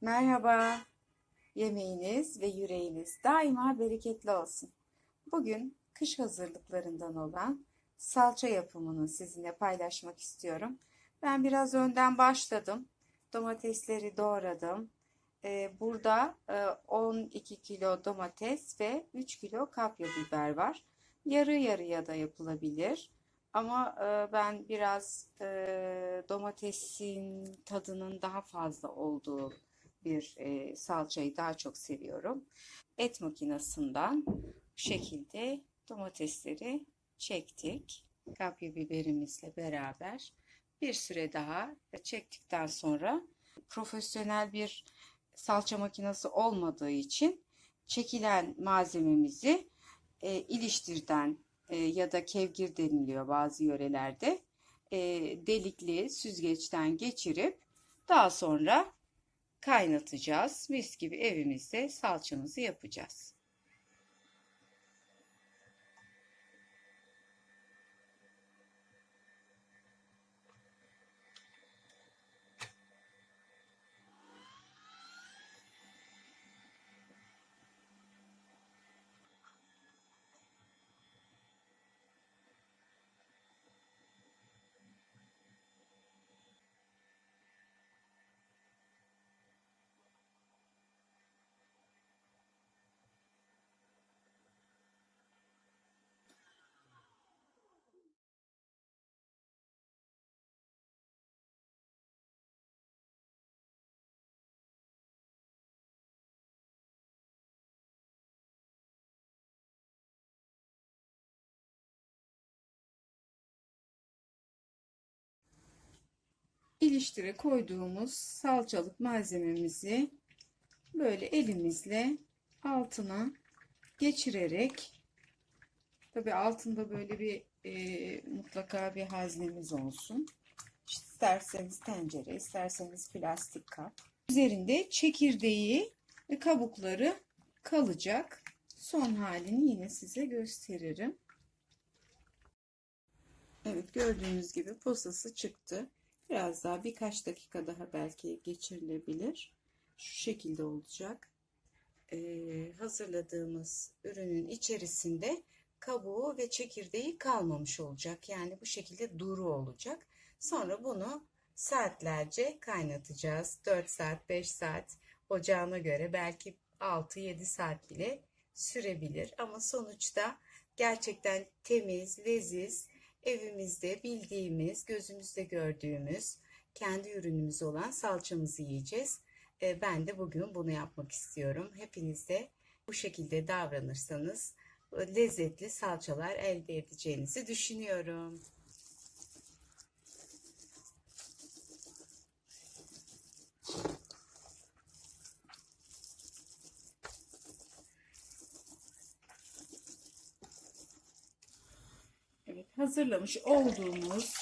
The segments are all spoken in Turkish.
Merhaba. Yemeğiniz ve yüreğiniz daima bereketli olsun. Bugün kış hazırlıklarından olan salça yapımını sizinle paylaşmak istiyorum. Ben biraz önden başladım. Domatesleri doğradım. Ee, burada e, 12 kilo domates ve 3 kilo kapya biber var. Yarı yarıya da yapılabilir. Ama e, ben biraz e, domatesin tadının daha fazla olduğu bir e, salçayı daha çok seviyorum. Et makinesinden bu şekilde domatesleri çektik. Kapya biberimizle beraber bir süre daha çektikten sonra profesyonel bir salça makinesi olmadığı için çekilen malzememizi e, iliştirden e, ya da kevgir deniliyor bazı yörelerde e, delikli süzgeçten geçirip daha sonra kaynatacağız. Mis gibi evimizde salçamızı yapacağız. İliştire koyduğumuz salçalık malzememizi böyle elimizle altına geçirerek tabi altında böyle bir e, mutlaka bir haznemiz olsun. İsterseniz tencere, isterseniz plastik kap. Üzerinde çekirdeği ve kabukları kalacak. Son halini yine size gösteririm. Evet gördüğünüz gibi posası çıktı. Biraz daha birkaç dakika daha belki geçirilebilir. Şu şekilde olacak. Ee, hazırladığımız ürünün içerisinde kabuğu ve çekirdeği kalmamış olacak. Yani bu şekilde duru olacak. Sonra bunu saatlerce kaynatacağız. 4 saat, 5 saat ocağına göre belki 6-7 saat bile sürebilir. Ama sonuçta gerçekten temiz, leziz, evimizde bildiğimiz, gözümüzde gördüğümüz kendi ürünümüz olan salçamızı yiyeceğiz. E, ben de bugün bunu yapmak istiyorum. Hepiniz de bu şekilde davranırsanız lezzetli salçalar elde edeceğinizi düşünüyorum. Evet, hazırlamış olduğumuz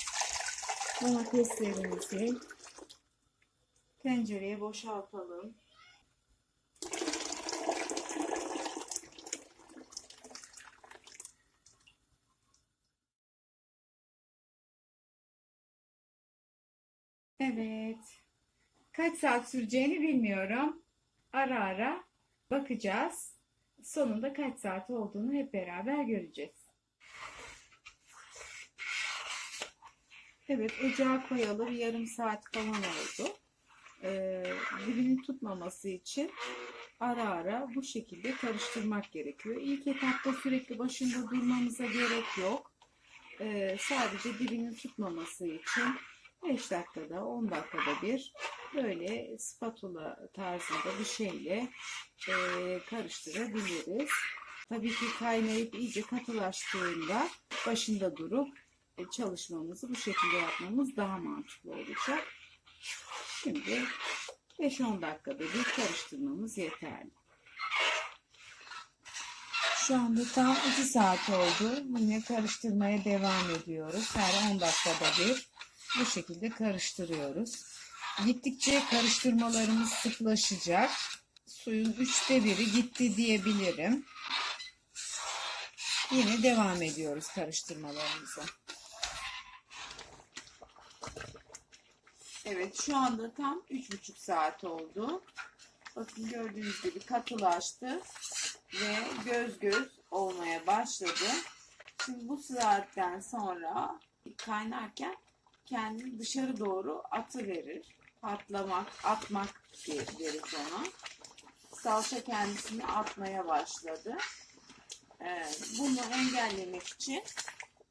domateslerimizi tencereye boşaltalım. Evet. Kaç saat süreceğini bilmiyorum. Ara ara bakacağız. Sonunda kaç saat olduğunu hep beraber göreceğiz. Evet, ocağa koyalı bir yarım saat falan oldu. Ee, dibinin tutmaması için ara ara bu şekilde karıştırmak gerekiyor. İlk etapta sürekli başında durmamıza gerek yok. Ee, sadece dibinin tutmaması için 5 dakikada 10 dakikada bir böyle spatula tarzında bir şeyle e, karıştırabiliriz. Tabii ki kaynayıp iyice katılaştığında başında durup çalışmamızı bu şekilde yapmamız daha mantıklı olacak. Şimdi 5-10 dakikada bir karıştırmamız yeterli. Şu anda tam 2 saat oldu. Yine karıştırmaya devam ediyoruz. Her 10 dakikada bir bu şekilde karıştırıyoruz. Gittikçe karıştırmalarımız sıklaşacak. Suyun üçte biri gitti diyebilirim. Yine devam ediyoruz karıştırmalarımıza. Evet şu anda tam 3,5 saat oldu. Bakın gördüğünüz gibi katılaştı ve göz göz olmaya başladı. Şimdi bu saatten sonra kaynarken kendini dışarı doğru atı verir. Patlamak, atmak deriz ona. Salça kendisini atmaya başladı. Ee, bunu engellemek için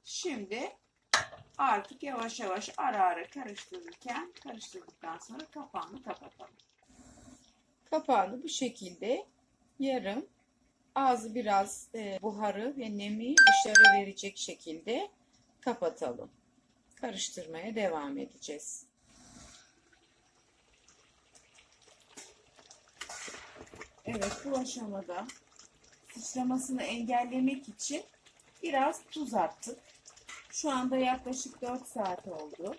şimdi artık yavaş yavaş ara ara karıştırırken karıştırdıktan sonra kapağını kapatalım. Kapağını bu şekilde yarım ağzı biraz e, buharı ve nemi dışarı verecek şekilde kapatalım. Karıştırmaya devam edeceğiz. Evet bu aşamada sıçramasını engellemek için biraz tuz attık. Şu anda yaklaşık 4 saat oldu.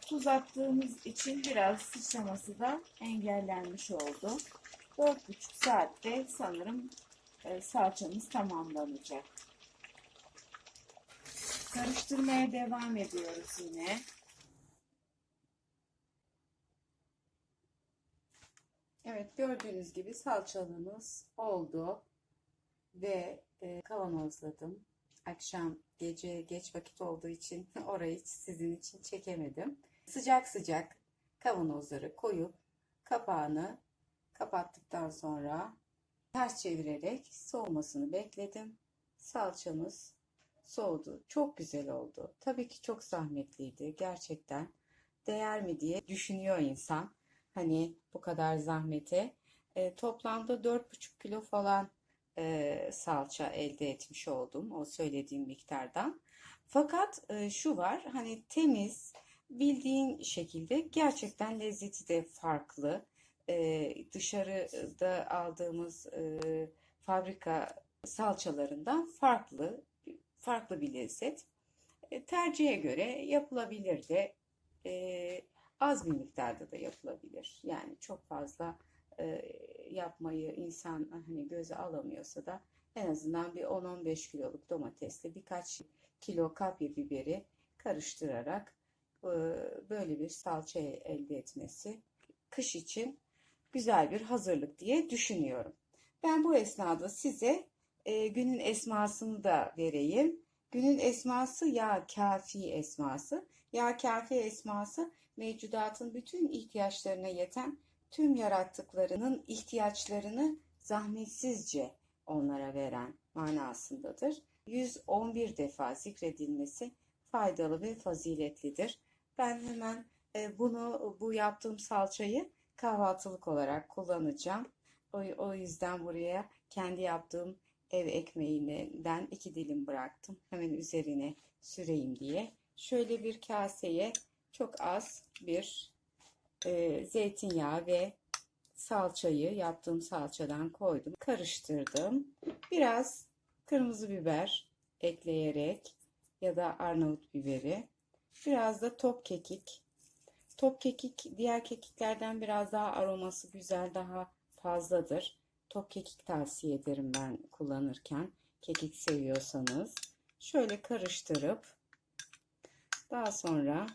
Tuz attığımız için biraz sıçraması da engellenmiş oldu. 4,5 saatte sanırım e, salçamız tamamlanacak. Karıştırmaya devam ediyoruz yine. Evet gördüğünüz gibi salçalımız oldu ve e, kavanozladım. Akşam gece geç vakit olduğu için orayı sizin için çekemedim. Sıcak sıcak kavanozları koyup kapağını kapattıktan sonra ters çevirerek soğumasını bekledim. Salçamız soğudu. Çok güzel oldu. Tabii ki çok zahmetliydi. Gerçekten değer mi diye düşünüyor insan. Hani bu kadar zahmete. E, toplamda 4,5 kilo falan e, salça elde etmiş oldum o söylediğim miktardan. Fakat e, şu var hani temiz bildiğin şekilde gerçekten lezzeti de farklı. E, dışarıda aldığımız e, fabrika salçalarından farklı farklı bir lezzet. E, tercihe göre yapılabilir de e, az bir miktarda da yapılabilir. Yani çok fazla e, yapmayı insan hani göze alamıyorsa da en azından bir 10-15 kiloluk domatesle birkaç kilo kapya biberi karıştırarak e, böyle bir salça elde etmesi kış için güzel bir hazırlık diye düşünüyorum. Ben bu esnada size e, günün esmasını da vereyim. Günün esması ya kafi esması. Ya kafi esması mevcudatın bütün ihtiyaçlarına yeten tüm yarattıklarının ihtiyaçlarını zahmetsizce onlara veren manasındadır. 111 defa zikredilmesi faydalı ve faziletlidir. Ben hemen e, bunu bu yaptığım salçayı kahvaltılık olarak kullanacağım. O, o yüzden buraya kendi yaptığım ev ekmeğinden iki dilim bıraktım. Hemen üzerine süreyim diye. Şöyle bir kaseye çok az bir e, zeytinyağı ve salçayı yaptığım salçadan koydum. Karıştırdım. Biraz kırmızı biber ekleyerek ya da Arnavut biberi. Biraz da top kekik. Top kekik diğer kekiklerden biraz daha aroması güzel, daha fazladır. Top kekik tavsiye ederim ben kullanırken. Kekik seviyorsanız. Şöyle karıştırıp daha sonra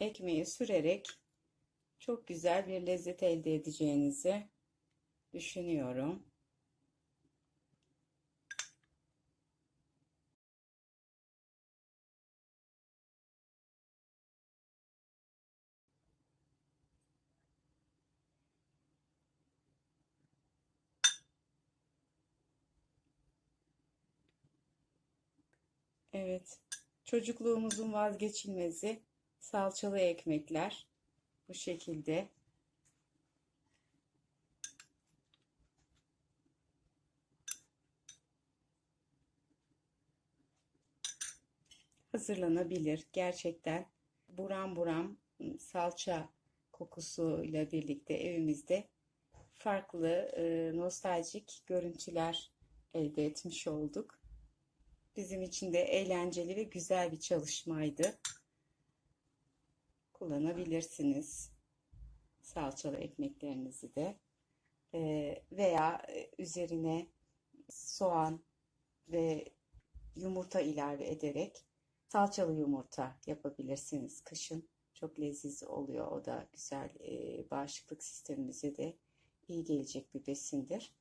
ekmeği sürerek çok güzel bir lezzet elde edeceğinizi düşünüyorum. Evet, çocukluğumuzun vazgeçilmezi salçalı ekmekler bu şekilde. hazırlanabilir. Gerçekten buram buram salça kokusuyla birlikte evimizde farklı e, nostaljik görüntüler elde etmiş olduk. Bizim için de eğlenceli ve güzel bir çalışmaydı kullanabilirsiniz. Salçalı ekmeklerinizi de ee, veya e, üzerine soğan ve yumurta ilave ederek Salçalı yumurta yapabilirsiniz kışın. Çok leziz oluyor. O da güzel e, bağışıklık sistemimize de iyi gelecek bir besindir.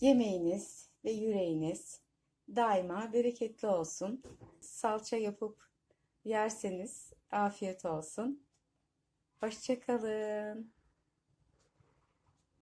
Yemeğiniz ve yüreğiniz daima bereketli olsun. Salça yapıp yerseniz afiyet olsun. Hoşçakalın.